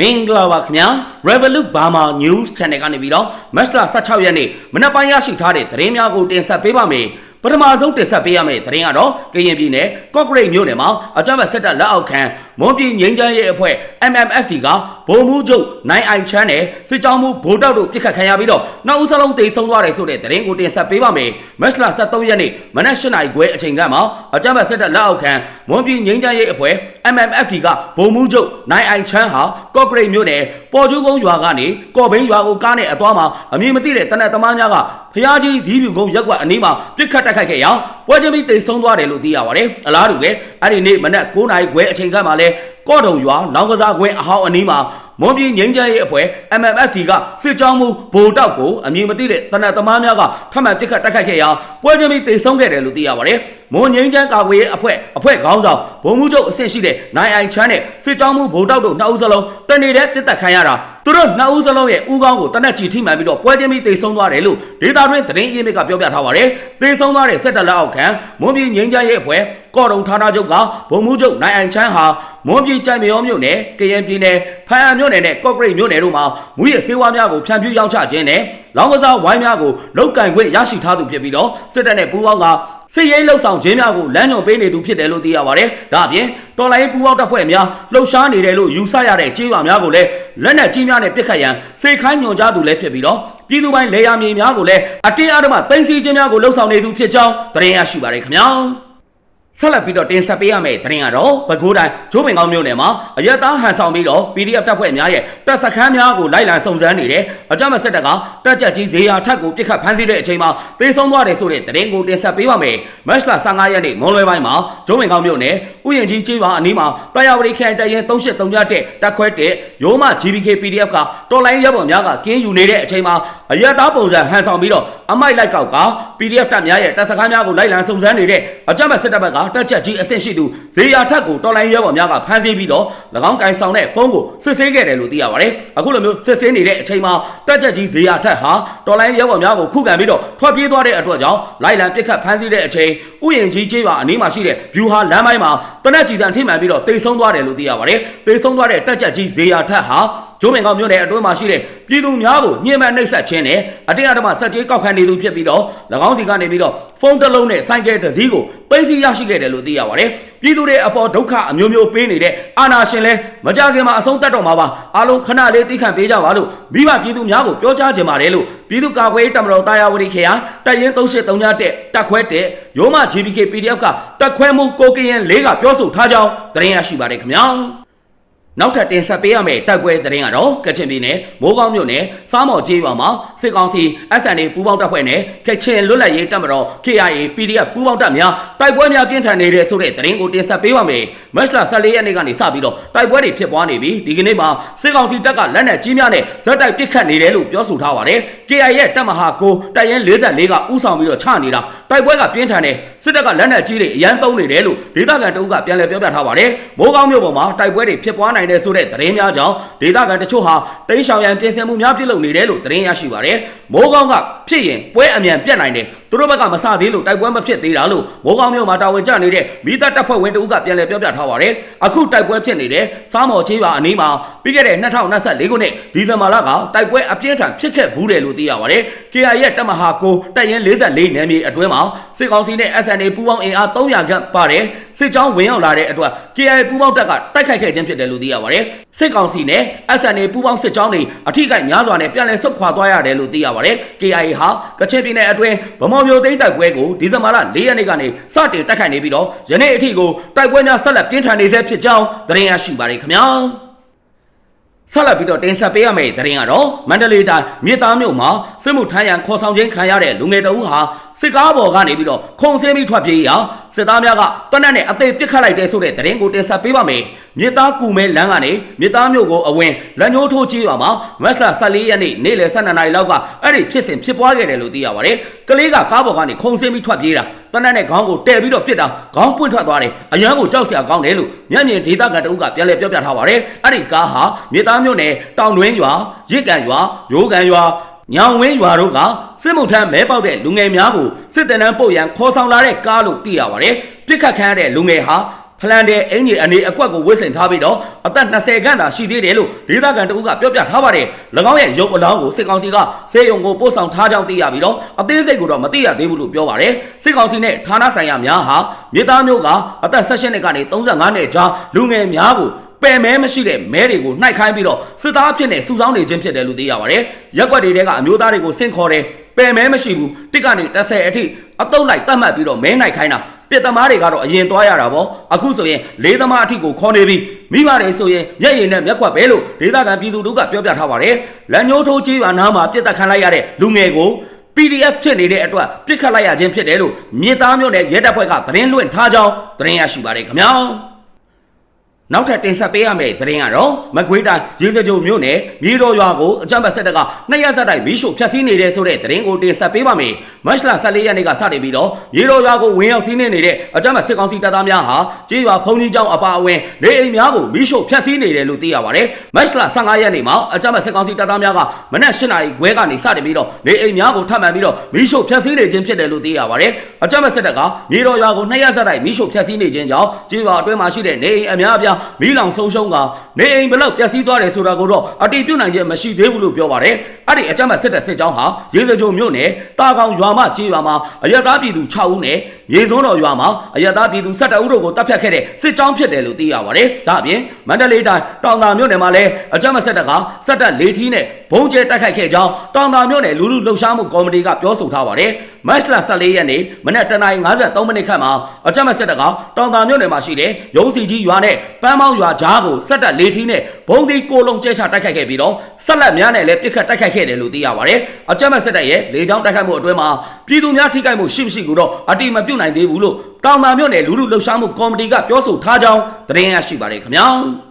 မင်္ဂလာပါခင်ဗျာ Revolut Burma News Channel ကနေပြီးတော့မတ်လ16ရက်နေ့မနက်ပိုင်းရရှိထားတဲ့သတင်းများကိုတင်ဆက်ပေးပါမယ် ပထမဆုံးတင်ဆက်ပေးရမယ့်သတင်းကတော့ကရင်ပြည်နယ်ကော့ကရိတ်မြို့နယ်မှာအကြမ်းဖက်စစ်တပ်လက်အောက်ခံမွန်ပြည်ငိမ့်ချမ်းရဲ့အဖွဲ့ MMFD ကဗိုလ်မှူးချုပ်နိုင်အိုင်ချမ်းနဲ့စစ်ကြောင်းမှုဗိုလ်တောက်တို့ပြစ်ခတ်ခံရပြီးတော့နောက်ဦးစလုံးတေဆုံးသွားတယ်ဆိုတဲ့သတင်းကိုတင်ဆက်ပေးပါမယ်မတ်လ23ရက်နေ့မနက်8:00နာရီခွဲအချိန်ကမှအကြမ်းဖက်စစ်တပ်လက်အောက်ခံမွန်ပြည်ငိမ့်ချမ်းရဲ့အဖွဲ့ MMFD ကဗိုလ်မှူးချုပ်နိုင်အိုင်ချမ်းဟာကော့ကရိတ်မြို့နယ်ပေါ်ကျူးကုန်းရွာကနေကော့ဘိန်းရွာကိုကားနဲ့အသွားမှာအမည်မသိတဲ့တနက်သမားများက ဖျားကြီးဇီးပြူကုန်းရက်ကွက်အနီးမှာပြစ်ခတ်တိုက်ခိုက်ခဲ့ရာပွဲချင်းပြီးတိတ်ဆုံးသွားတယ်လို့သိရပါတယ်အလားတူပဲအဲ့ဒီနေ့မနက်9:00နာရီခွဲအချိန်ကမှလည်းကော့တုံရွာလောင်ကစားကွင်းအဟောင်းအနီးမှာမွန်ပြည်ငိမ့်ချမ်းရဲ့အဖွဲ့ MMFD ကစစ်ကြောင်းမှုဗိုလ်တောက်ကိုအမည်မသိတဲ့တနက်သမားများကထပ်မံပြစ်ခတ်တိုက်ခိုက်ခဲ့ရာပွဲချင်းပြီးတိတ်ဆုံးခဲ့တယ်လို့သိရပါတယ် မွန်ငိမ့်ချမ်းကာကွယ်ရေးအဖွဲ့အဖွဲ့ခေါင်းဆောင်ဗိုလ်မှူးချုပ်အဆင့်ရှိတဲ့နိုင်အိုင်ချမ်းနဲ့စစ်ကြောင်းမှုဗိုလ်တောက်တို့နှစ်ဦးစလုံးတနေ့တည်းပြစ်တက်ခံရတာသူတို့နှစ်ဦးစလုံးရဲ့ဦးခေါင်းကိုတနက်ချီထိမှန်ပြီးတော့ပွဲချင်းပြီးတိတ်ဆုံးသွားတယ်လို့ဒေတာတွင်သတင်းအရင်းမြစ်ကပြောပြထားပါတယ်တိတ်ဆုံးသွားတဲ့စစ်တပ်လက်အောက်ခံမွန်ပြည်ငိမ့်ချမ်းရဲ့အဖွဲ့ကော့တုံဌာနချုပ်ကဗိုလ်မှူးချုပ်နိုင်အိုင်ချမ်းဟာမွန်ပြည်ကြိုင်မရောမြို့နယ်ကရင်ပြည်နယ်ဖန်အံမြို့နယ်နဲ့ကော့ကရိတ်မြို့နယ်တို့မှာမူရစေဝါများကိုဖြန့်ဖြူးရောင်းချခြင်းနဲ့လောင်းကစားဝိုင်းများကိုလုတ်ကင်ခွင့်ရရှိထားသူဖြစ်ပြီးတော့စစ်တပ်နဲ့ပူးပေါင်းက စစ်ရေးလှုပ်ဆောင်ခြင်းများကိုလမ်းညွှန်ပေးနေသူဖြစ်တယ်လို့သိရပါတယ်။ဒါအပြင်တော်လိုင်းပူးပေါင်းတပ်ဖွဲ့များလှုပ်ရှားနေတယ်လို့ယူဆရတဲ့ကြေးရွာများကိုလည်းလက်နက်ကြီးများနဲ့ပစ်ခတ်ရန်စေခိုင်းညွှန်ကြားသူလည်းဖြစ်ပြီးတော့ပြည်သူပိုင်းလေယာမြေများကိုလည်းအတင်းအဓမ္မတင်စီခြင်းများကိုလှုပ်ဆောင်နေသူဖြစ်ကြောင်းသတင်းရရှိပါရခင်ဗျာ။ ဆက်လက်ပြီးတော့တင်ဆက်ပေးရမယ့်သတင်းကတော့ပဲခူးတိုင်းဂျိုးပင်ကောင်းမြို့နယ်မှာအရက်သားဟန်ဆောင်ပြီးတော့ PDF တပ်ဖွဲ့များရဲ့တပ်စခန်းများကိုလိုက်လံစုံစမ်းနေတယ်အကြမ်းဖက်စစ်တပ်ကတပ်ကြပ်ကြီးဇေယျထက်ကိုပြစ်ခတ်ဖမ်းဆီးတဲ့အချိန်မှာတေဆုံးသွားတယ်ဆိုတဲ့သတင်းကိုတင်ဆက်ပေးပါမယ်မတ်လ15ရက်နေ့မွန်လွယ်ပိုင်းမှာဂျိုးပင်ကောင်းမြို့နယ်ဥယျာဉ်ကြီးကျေးရွာအနီးမှာတာယာဝတီခရိုင်တရင်3839တက်တပ်ခွဲတဲ့ရိုးမ GBK PDF ကတော်လိုင်းရပ်ပေါ်များကကင်းယူနေတဲ့အချိန်မှာ အရက်သားပုံစံဟန်ဆောင်ပြီးတော့အမိုက်လိုက်ကောက်က PDF တပ်များရဲ့တပ်စခန်းများကိုလိုက်လံစုံစမ်းနေတဲ့အကြမ်းဖက်စစ်တပ်ဘက်ကတက်ချက်ကြီးအဆင့်ရှိသူဇေယျထက်ကိုတော်လိုင်းရဲဘော်များကဖမ်းဆီးပြီးတော့၎င်းကန်ဆောင်တဲ့ဖုန်းကိုစစ်ဆေးခဲ့တယ်လို့သိရပါတယ်။အခုလိုမျိုးစစ်ဆေးနေတဲ့အချိန်မှာတက်ချက်ကြီးဇေယျထက်ဟာတော်လိုင်းရဲဘော်များကိုခုခံပြီးတော့ထွက်ပြေးသွားတဲ့အတွက်ကြောင့်လိုက်လံပစ်ခတ်ဖမ်းဆီးတဲ့အချိန်ဥယျာဉ်ကြီးကျေးရွာအနီးမှာရှိတဲ့ဗျူဟာလမ်းပိုင်းမှာတနက်ကြီးစံထိမှန်ပြီးတော့တိတ်ဆုံးသွားတယ်လို့သိရပါတယ်။တိတ်ဆုံးသွားတဲ့တက်ချက်ကြီးဇေယျထက်ဟာ ကျိုးမင်ကောင်မြို့နယ်အတွင်းမှာရှိတဲ့ပြည်သူများကိုညှဉ်းပန်းနှိပ်စက်ခြင်းနဲ့အတင်းအဓမ္မဆက်ကြေးကောက်ခံနေသူဖြစ်ပြီးတော့၎င်းစီကနေပြီးတော့ဖုန်းတစ်လုံးနဲ့ဆိုင်ကယ်တစ်စီးကိုပိတ်စီရရှိခဲ့တယ်လို့သိရပါတယ်။ပြည်သူတွေအပေါ်ဒုက္ခအမျိုးမျိုးပေးနေတဲ့အာဏာရှင်လဲမကြခင်မှာအဆုံးသတ်တော့မှာပါ။အားလုံးခဏလေးသိခံပေးကြပါလို့မိဘပြည်သူများကိုပြောကြားချင်ပါတယ်လို့ပြည်သူ့ကာကွယ်ရေးတပ်မတော်တာယာဝတီခရိုင်တပ်ရင်း3839တက်တပ်ခွဲတဲ့ရိုးမ GBK PDF ကတပ်ခွဲမှုကိုကရင်လေးကပြောဆိုထားကြောင်းသတင်းရရှိပါတယ်ခင်ဗျာ။ နောက်ထပ်တင်ဆက်ပေးရမယ့်တိုက်ပွဲသတင်းကတော့ကချင်ပြည်နယ်မိုးကောင်းမြို့နယ်စားမော်ကျေးရွာမှာစစ်ကောင်စီ SNA ပူးပေါင်းတပ်ဖွဲ့နဲ့ကချင်လွတ်လပ်ရေးတပ်မတော် KIA PDF ပူးပေါင်းတပ်များတိုက်ပွဲများပြင်းထန်နေတဲ့ဆိုတဲ့သတင်းကိုတင်ဆက်ပေးပါမယ်။မတ်လ14ရက်နေ့ကနေစပြီးတော့တိုက်ပွဲတွေဖြစ်ပွားနေပြီးဒီကနေ့မှာစစ်ကောင်စီတပ်ကလက်နက်ကြီးများနဲ့ဇက်တိုက်ပစ်ခတ်နေတယ်လို့ပြောဆိုထားပါတယ်။ KIA ရဲ့တပ်မဟာကိုတပ်ရင်း44ကဥဆောင်ပြီးတော့ချနေတာ တိုက်ပွဲကပြင်းထန်တယ်စစ်တပ်ကလက်နက်ကြီးတွေအရန်သုံးနေတယ်လို့ဒေသခံတအုပ်ကပြန်လည်ပြောပြထားပါတယ်။မိုးကောင်းမြို့ပေါ်မှာတိုက်ပွဲတွေဖြစ်ပွားနိုင်တယ်ဆိုတဲ့သတင်းများကြောင့်ဒေသခံတချို့ဟာတိန့်ရှောင်ရန်ပြင်ဆင်မှုများပြုလုပ်နေတယ်လို့သတင်းရရှိပါတယ်။မိုးကောင်းကဖြစ်ရင်ပွဲအမြန်ပြတ်နိုင်တယ်။သူတို့ဘက်ကမစသေးလို့တိုက်ပွဲမဖြစ်သေးတာလို့မိုးကောင်းမြို့မှာတာဝန်ကျနေတဲ့မိသားတပ်ဖွဲ့ဝင်တအုပ်ကပြန်လည်ပြောပြထားပါတယ်။အခုတိုက်ပွဲဖြစ်နေတဲ့စားမော်ချေးပါအနီးမှာပြီးခဲ့တဲ့2024ခုနှစ်ဒီဇင်ဘာလကတိုက်ပွဲအပြင်းထန်ဖြစ်ခဲ့ဘူးတယ်လို့သိရပါတယ်။ KIA ရဲ့တပ်မဟာကိုတပ်ရင်း44နယ်မြေအတွင်းမှာစစ်ကောင်စီနဲ့ SNA ပူးပေါင်းအင်အား300ခန့်ပါတယ် စစ်ကြောင်းဝင်ရောက်လာတဲ့အတွက် KIA ပူးပေါင်းတပ်ကတိုက်ခိုက်ခဲ့ခြင်းဖြစ်တယ်လို့သိရပါတယ်စစ်ကောင်စီနဲ့ SNA ပူးပေါင်းစစ်ကြောင်းတွေအထိကိများစွာနဲ့ပြန်လည်ဆုတ်ခွာသွားရတယ်လို့သိရပါတယ် KIA ဟာကချင်ပြည်နယ်အတွင်းဗမော်မျိုးသိန်းတိုက်ပွဲကိုဒီဇင်ဘာလ4ရက်နေ့ကနေစတင်တိုက်ခိုက်နေပြီးတော့ယနေ့အထိကိုတိုက်ပွဲများဆက်လက်ပြင်းထန်နေဆဲဖြစ်ကြောင်းသတင်းရရှိပါတယ်ခင်ဗျာဆက်လက်ပြီးတော့တင်ဆက်ပေးရမယ့်သတင်းကတော့မန္တလေးတိုင်းမြေသားမြို့မှာစစ်မှုထမ်းရန်ခေါ်ဆောင်ခြင်းခံရတဲ့လူငယ်တအူးဟာ စစ်ကားပေါ်ကနေပြီးတော့ခုံဆင်းပြီးထွက်ပြေးရာစစ်သားများကတနက်နဲ့အသေးပစ်ခတ်လိုက်တဲ့ဆိုတဲ့သတင်းကိုတင်ဆက်ပေးပါမယ်။မြေသားကူမဲလမ်းကနေမြေသားမြို့ကိုအဝင်လက်ညှိုးထိုးကြီးရွာမှာမတ်လ14ရက်နေ့နေ့လယ်12နာရီလောက်ကအဲ့ဒီဖြစ်စဉ်ဖြစ်ပွားခဲ့တယ်လို့သိရပါတယ်။ကလေးကကားပေါ်ကနေခုံဆင်းပြီးထွက်ပြေးတာတနက်နဲ့ခေါင်းကိုတဲပြီးတော့ပြစ်တာခေါင်းပွင့်ထွက်သွားတယ်။အရန်ကိုကြောက်စရာကောင်းတယ်လို့မျက်မြင်ဒေသခံတအုပ်ကပြန်လည်ပြောပြထားပါတယ်။အဲ့ဒီကားဟာမြေသားမြို့နယ်တောင်တွင်းရွာရစ်ကန်ရွာရိုးကန်ရွာညောင်ဝင်းရွာတို့က စစ်မှုထမ်းမဲပေါက်တဲ့လူငယ်များကိုစစ်တပ်နှံပို့ရန်ခေါ်ဆောင်လာတဲ့ကားလို့သိရပါတယ်။ပြစ်ခတ်ခံရတဲ့လူငယ်ဟာဖလန်တဲ့အင်ကြီးအနေအကွက်ကိုဝစ်ဆင်ထားပြီးတော့အသက်20ခန့်သာရှိသေးတယ်လို့ဒေသခံတအုပ်ကပြောပြထားပါတယ်၎င်းရဲ့ရုပ်အလောင်းကိုစစ်ကောင်စီကစေယုံကိုပို့ဆောင်ထားကြောင်းသိရပြီးတော့အသေးစိတ်ကိုတော့မသိရသေးဘူးလို့ပြောပါတယ်စစ်ကောင်စီနဲ့ဌာနဆိုင်ရာများဟာမြေသားမျိုးကအသက်16နှစ်ကနေ35နှစ်ကြားလူငယ်များကိုပယ်မဲမရှိတဲ့မဲတွေကိုနှိုက်ခိုင်းပြီးတော့စစ်သားအဖြစ်နဲ့စုဆောင်းနေခြင်းဖြစ်တယ်လို့သိရပါတယ်။ရက်ွက်တွေတဲကအမျိုးသားတွေကိုဆင့်ခေါ်တယ် ပယ်မဲမရှိဘူးတစ်ကနေ30အထိအတုပ်လိုက်တတ်မှတ်ပြီးတော့မဲနှိုက်ခိုင်းတာပြစ်သမားတွေကတော့အရင်သွားရတာပေါ့အခုဆိုရင်လေးသမားအထိကိုခေါ်နေပြီမိဘတွေဆိုရင်မျက်ရည်နဲ့မျက်ခွက်ပဲလို့ဒေသခံပြည်သူတို့ကပြောပြထားပါတယ်။လက်ညှိုးထိုးကြီးရွာနားမှာပြစ်တက်ခံလိုက်ရတဲ့လူငယ်ကို PDF ဖြစ်နေတဲ့အတွက်ပြစ်ခတ်လိုက်ရခြင်းဖြစ်တယ်လို့မြေသားမျိုးနဲ့ရဲတပ်ဖွဲ့ကသတင်းလွှင့်ထားကြောင်းသတင်းရရှိပါတယ်ခင်ဗျာ။ နောက်ထပ်တင်ဆက်ပေးရမယ့်သတင်းကတော့မကွေးတိုင်းရေစကြိုမြို့နယ်မြေတော်ရွာကိုအကြမ်းဖက်စစ်တပ်ကနှစ်ရက်ဆက်တိုက်မီးရှို့ဖျက်ဆီးနေတဲ့ဆိုတဲ့သတင်းကိုတင်ဆက်ပေးပါမယ်။မတ်လ14ရက်နေ့ကစတင်ပြီးတော့မြေတော်ရွာကိုဝင်ရောက်စီးနှင်းနေတဲ့အကြမ်းဖက်စစ်ကောင်စီတပ်သားများဟာကြေးရွာဖုန်ကြီးကျောင်းအပါအဝင်နေအိမ်များကိုမီးရှို့ဖျက်ဆီးနေတယ်လို့သိရပါတယ်။မတ်လ15ရက်နေ့မှာအကြမ်းဖက်စစ်ကောင်စီတပ်သားများကမနက်8နာရီခွဲကနေစတင်ပြီးတော့နေအိမ်များကိုထပ်မံပြီးတော့မီးရှို့ဖျက်ဆီးနေခြင်းဖြစ်တယ်လို့သိရပါတယ်။အကြမ်းဖက်စစ်တပ်ကမြေတော်ရွာကိုနှစ်ရက်ဆက်တိုက်မီးရှို့ဖျက်ဆီးနေခြင်းကြောင့်ကြေးရွာအတွင်းမှာရှိတဲ့နေအိမ်အများအပြားမီးလောင်ဆုံးရှုံးကနေအိမ်ဘလောက်ပျက်စီးသွားတယ်ဆိုတာကိုတော့အတိပြုတ်နိုင်ခြင်းမရှိသေးဘူးလို့ပြောပါတယ်။အဲ့ဒီအကြမ်းဖက်စစ်တပ်စစ်ကြောင်းဟာရေစကြိုမြို့နယ်တာကောင်ရွာမကြေးရွာမှာအရက်သားပြည်သူ6ဦးနဲ့ ရေစုံတော်ရွာမှာအရက်သားပြည်သူ17ဦးတို့ကိုတပ်ဖြတ်ခဲ့တဲ့စစ်ကြောင်းဖြစ်တယ်လို့သိရပါတယ်။ဒါအပြင်မန္တလေးတိုင်းတောင်သာမြို့နယ်မှာလည်းအကြမ်းဖက်စစ်တပ်ကစက်တပ်၄ထီးနဲ့ဘုံကျဲတိုက်ခိုက်ခဲ့ကြောင်းတောင်သာမြို့နယ်လူလူလှုပ်ရှားမှုကော်မတီကပြောဆိုထားပါတယ်။မတ်လ14ရက်နေ့မနက်7:53မိနစ်ခန့်မှာအကြမ်းဖက်စစ်တပ်ကတောင်သာမြို့နယ်မှာရှိတဲ့ရုံးစီကြီးရွာနဲ့ပန်းမောင်းရွာကြားကိုစက်တပ်၄ထီးနဲ့ဘုံဒီကိုလုံးကျဲချတိုက်ခိုက်ခဲ့ပြီးတော့ဆက်လက်များနဲ့လည်းပြစ်ခတ်တိုက်ခိုက်ခဲ့တယ်လို့သိရပါတယ်။အကြမ်းဖက်စစ်တပ်ရဲ့လေကြောင်းတိုက်ခိုက်မှုအတွင်းမှာ ပြည်သူများထိခိုက်မှုရှိမရှိကိုတော့အတိမပြုတ်နိုင်သေးဘူးလို့တောင်သာမြို့နယ်လူလူလှုပ်ရှားမှုကော်မတီကပြောဆိုထားကြောင်းသတင်းရရှိပါတယ်ခင်ဗျာ။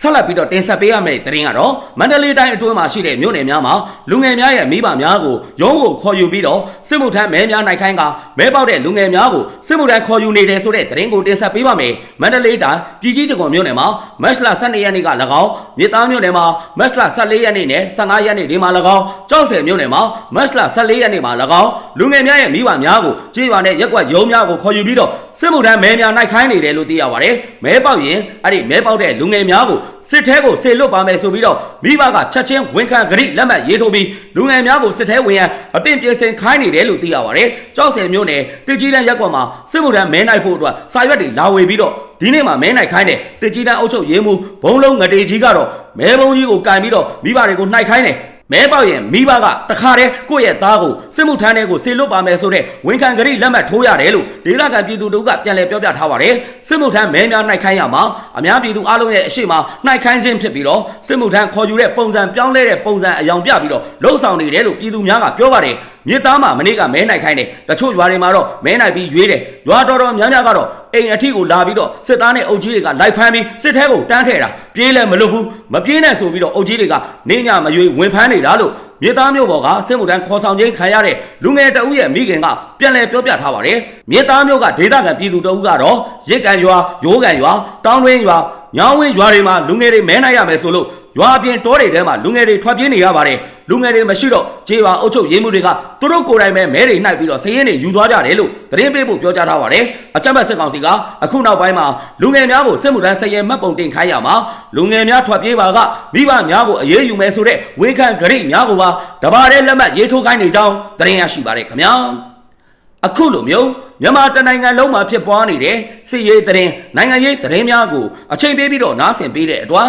ဆက်လက်ပြီးတော့တင်ဆက်ပေးရမယ့်သတင်းကတော့မန္တလေးတိုင်းအတွင်းမှာရှိတဲ့မြို့နယ်များမှာလူငယ်များရဲ့မိဘများကိုရုံးကိုခေါ်ယူပြီးတော့စစ်မှုထမ်းမဲများနိုင်ခိုင်းကမဲပေါက်တဲ့လူငယ်များကိုစစ်မှုထမ်းခေါ်ယူနေတယ်ဆိုတဲ့သတင်းကိုတင်ဆက်ပေးပါမယ်။မန္တလေးတိုင်းပြည်ကြီးတကွန်မြို့နယ်မှာမတ်လ12ရက်နေ့က၎င်းမြေသားမြို့နယ်မှာမတ်လ14ရက်နေ့နဲ့15ရက်နေ့ဒီမှာ၎င်းကြောက်ဆယ်မြို့နယ်မှာမတ်လ14ရက်နေ့မှာ၎င်းလူငယ်များရဲ့မိဘများကိုကြေးရွာနဲ့ရက်ကွက်ရုံးများကိုခေါ်ယူပြီးတော့ စစ်မှုထမ်းမဲများနိုင်ခိုင်းနေတယ်လို့သိရပါတယ်။မဲပေါက်ရင်အဲ့ဒီမဲပေါက်တဲ့လူငယ်များကိုစစ်ထဲကိုဆေလွတ်ပါမယ်ဆိုပြီးတော့မိဘကချက်ချင်းဝန်ခံကြိလက်မှတ်ရေးထိုးပြီးလူငယ်များကိုစစ်ထဲဝင်ရန်အသင့်ပြင်ဆင်ခိုင်းနေတယ်လို့သိရပါတယ်။ကြောက်စင်မျိုးနဲ့တစ်ကြီးတန်းရက်ကွက်မှာစစ်မှုထမ်းမဲနိုင်ဖို့အတွက်စာရွက်တွေလာဝေပြီးတော့ဒီနေ့မှာမဲနိုင်ခိုင်းတယ်တစ်ကြီးတန်းအုပ်ချုပ်ရေးမှုဘုံလုံးငတေကြီးကတော့မဲဘုံကြီးကိုကန်ပြီးတော့မိဘတွေကိုနှိုက်ခိုင်းတယ် မဲပေါက်ရင်မိဘကတခါတည်းကိုယ့်ရဲ့သားကိုစစ်မှုထမ်းတဲ့ကိုဆေလွတ်ပါမယ်ဆိုတဲ့ဝန်ခံကြိလက်မှတ်ထိုးရတယ်လို့ဒေသခံပြည်သူတို့ကပြန်လည်ပြောပြထားပါတယ်စစ်မှုထမ်းမဲများနှိုက်ခိုင်းရမှာအများပြည်သူအလုံးရဲ့အရှိမနှိုက်ခိုင်းခြင်းဖြစ်ပြီးတော့စစ်မှုထမ်းခေါ်ယူတဲ့ပုံစံပြောင်းလဲတဲ့ပုံစံအယောင်ပြပြီးတော့လှုပ်ဆောင်နေတယ်လို့ပြည်သူများကပြောပါတယ် မြေသားမှာမနေ့ကမဲနိုင်ခိုင်းတယ်တချို့ရွာတွေမှာတော့မဲနိုင်ပြီးရွေးတယ်ရွာတော်တော်များများကတော့အိမ်အထိကိုလာပြီးတော့စစ်သားနဲ့အုပ်ကြီးတွေကလိုက်ဖမ်းပြီးစစ်ထဲကိုတန်းထည့်တာပြေးလဲမလွတ်ဘူးမပြေးနဲ့ဆိုပြီးတော့အုပ်ကြီးတွေကနေညမရွေးဝင်ဖမ်းနေတာလို့မြေသားမျိုးပေါ်ကစစ်မှုထမ်းခေါ်ဆောင်ခြင်းခံရတဲ့လူငယ်တအုပ်ရဲ့မိခင်ကပြန်လည်ပြောပြထားပါတယ်မြေသားမျိုးကဒေသခံပြည်သူတအုပ်ကတော့ရစ်ကန်ရွာရိုးကန်ရွာတောင်းတွင်းရွာညောင်းဝင်းရွာတွေမှာလူငယ်တွေမဲနိုင်ရမယ်ဆိုလို့ ရွာအပြင်တောတွေထဲမှာလူငယ်တွေထွက်ပြေးနေရပါတယ်လူငယ်တွေမရှိတော့ခြေရွာအုပ်ချုပ်ရေးမှုတွေကသူတို့ကိုယ်တိုင်ပဲမဲတွေနှိုက်ပြီးတော့စည်ရင်တွေယူသွားကြတယ်လို့သတင်းပေးဖို့ပြောကြားထားပါတယ်အကြမ်းဖက်စစ်ကောင်စီကအခုနောက်ပိုင်းမှာလူငယ်များကိုစစ်မှုထမ်းစည်ရင်မှတ်ပုံတင်ခိုင်းရမှာလူငယ်များထွက်ပြေးပါကမိဘများကိုအရေးယူမယ်ဆိုတဲ့ဝေခံဂရိများကိုပါတဘာတဲ့လက်မှတ်ရေးထိုးခိုင်းနေကြောင်းသတင်းရရှိပါတယ်ခင်ဗျာအခုလိုမျိုးမြန်မာတနိုင်ငံလုံးမှာဖြစ်ပွားနေတဲ့စစ်ရေးသတင်းနိုင်ငံရေးသတင်းများကိုအချိန်ပေးပြီးတော့နားဆင်ပေးတဲ့အတွက်